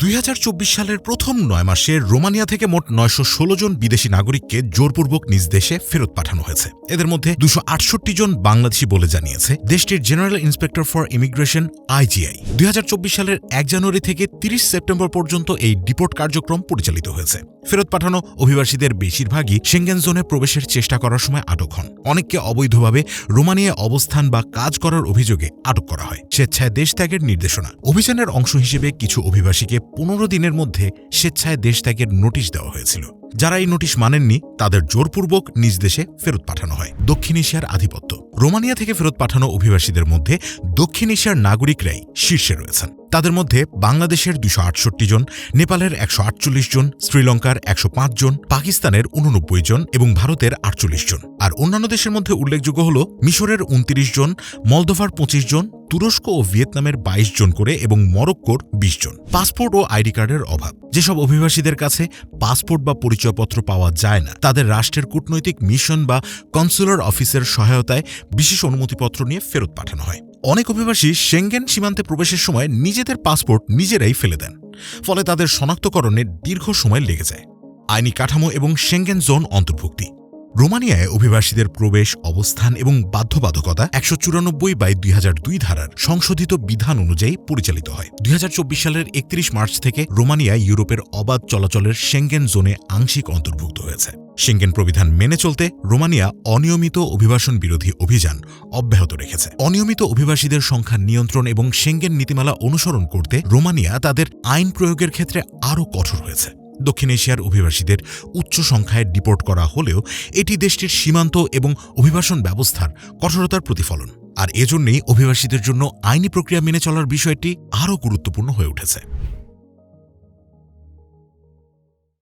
দুই হাজার চব্বিশ সালের প্রথম নয় মাসে রোমানিয়া থেকে মোট নয়শো ষোলো জন বিদেশি নাগরিককে জোরপূর্বক নিজ দেশে ফেরত পাঠানো হয়েছে। এদের মধ্যে দুশো জন বাংলাদেশি বলে জানিয়েছে দেশটির general inspector for immigration IGI দুই হাজার চব্বিশ সালের এক জানুয়ারি থেকে তিরিশ সেপ্টেম্বর পর্যন্ত এই ডিপোর্ট কার্যক্রম পরিচালিত হয়েছে। ফেরত পাঠানো অভিবাসীদের বেশিরভাগই সেঙ্গেন জোনে প্রবেশের চেষ্টা করার সময় আটক হন। অনেককে অবৈধভাবে রোমানিয়ায় অবস্থান বা কাজ করার অভিযোগে আটক করা হয়। স্বেচ্ছায় দেশ ত্যাগের নির্দেশনা। অভিযানের অংশ হিসেবে কিছু অভিবাসীকে পনেরো দিনের মধ্যে স্বেচ্ছায় দেশত্যাগের নোটিশ দেওয়া হয়েছিল। যারা এই নোটিশ মানেননি, তাদের জোরপূর্বক নিজ দেশে ফেরত পাঠানো হয়। দক্ষিণ এশিয়ার আধিপত্য। রোমানিয়া থেকে ফেরত পাঠানো অভিবাসীদের মধ্যে দক্ষিণ এশিয়ার নাগরিকরাই শীর্ষে রয়েছেন। তাদের মধ্যে বাংলাদেশের দুশো আটষট্টি জন, নেপালের একশো আটচল্লিশ জন, শ্রীলঙ্কার একশো পাঁচ জন, পাকিস্তানের উননব্বই জন এবং ভারতের আটচল্লিশ জন। আর অন্যান্য দেশের মধ্যে উল্লেখযোগ্য হল মিশরের উনত্রিশ জন, মলদোভার পঁচিশ জন, তুরস্ক ও ভিয়েতনামের ২২ জন করে এবং মরক্কোর ২০ জন। পাসপোর্ট ও আইডি কার্ডের অভাব। যেসব অভিবাসীদের কাছে পাসপোর্ট বা পরিচয়পত্র পাওয়া যায় না, তাদের রাষ্ট্রের কূটনৈতিক মিশন বা কনসুলার অফিসের সহায়তায় বিশেষ অনুমতিপত্র নিয়ে ফেরত পাঠানো হয়। অনেক অভিবাসী সেঙ্গেন সীমান্তে প্রবেশের সময় নিজেদের পাসপোর্ট নিজেরাই ফেলে দেন। ফলে তাদের শনাক্তকরণে দীর্ঘ সময় লেগে যায়। আইনি কাঠামো এবং সেঙ্গেন জোন অন্তর্ভুক্তি। রোমানিয়ায় অভিবাসীদের প্রবেশ, অবস্থান এবং বাধ্যবাধকতা একশো চুরানব্বই বাই দুই দুই ধারার সংশোধিত বিধান অনুযায়ী পরিচালিত হয়। দুই হাজার চব্বিশ সালের একত্রিশ মার্চ থেকে রোমানিয়া ইউরোপের অবাধ চলাচলের সেঙ্গেন জোনে আংশিক অন্তর্ভুক্ত হয়েছে। সেঙ্গেন প্রবিধান মেনে চলতে রোমানিয়া অনিয়মিত অভিবাসন বিরোধী অভিযান অব্যাহত রেখেছে। অনিয়মিত অভিবাসীদের সংখ্যা নিয়ন্ত্রণ এবং সেঙ্গেন নীতিমালা অনুসরণ করতে রোমানিয়া তাদের আইন প্রয়োগের ক্ষেত্রে আরও কঠোর হয়েছে। দক্ষিণ এশিয়ার অভিবাসীদের উচ্চ সংখ্যায় ডিপোর্ট করা হলেও এটি দেশটির সীমান্ত এবং অভিবাসন ব্যবস্থার কঠোরতার প্রতিফলন। আর এজন্যই অভিবাসীদের জন্য আইনি প্রক্রিয়া মেনে চলার বিষয়টি আরও গুরুত্বপূর্ণ হয়ে উঠেছে।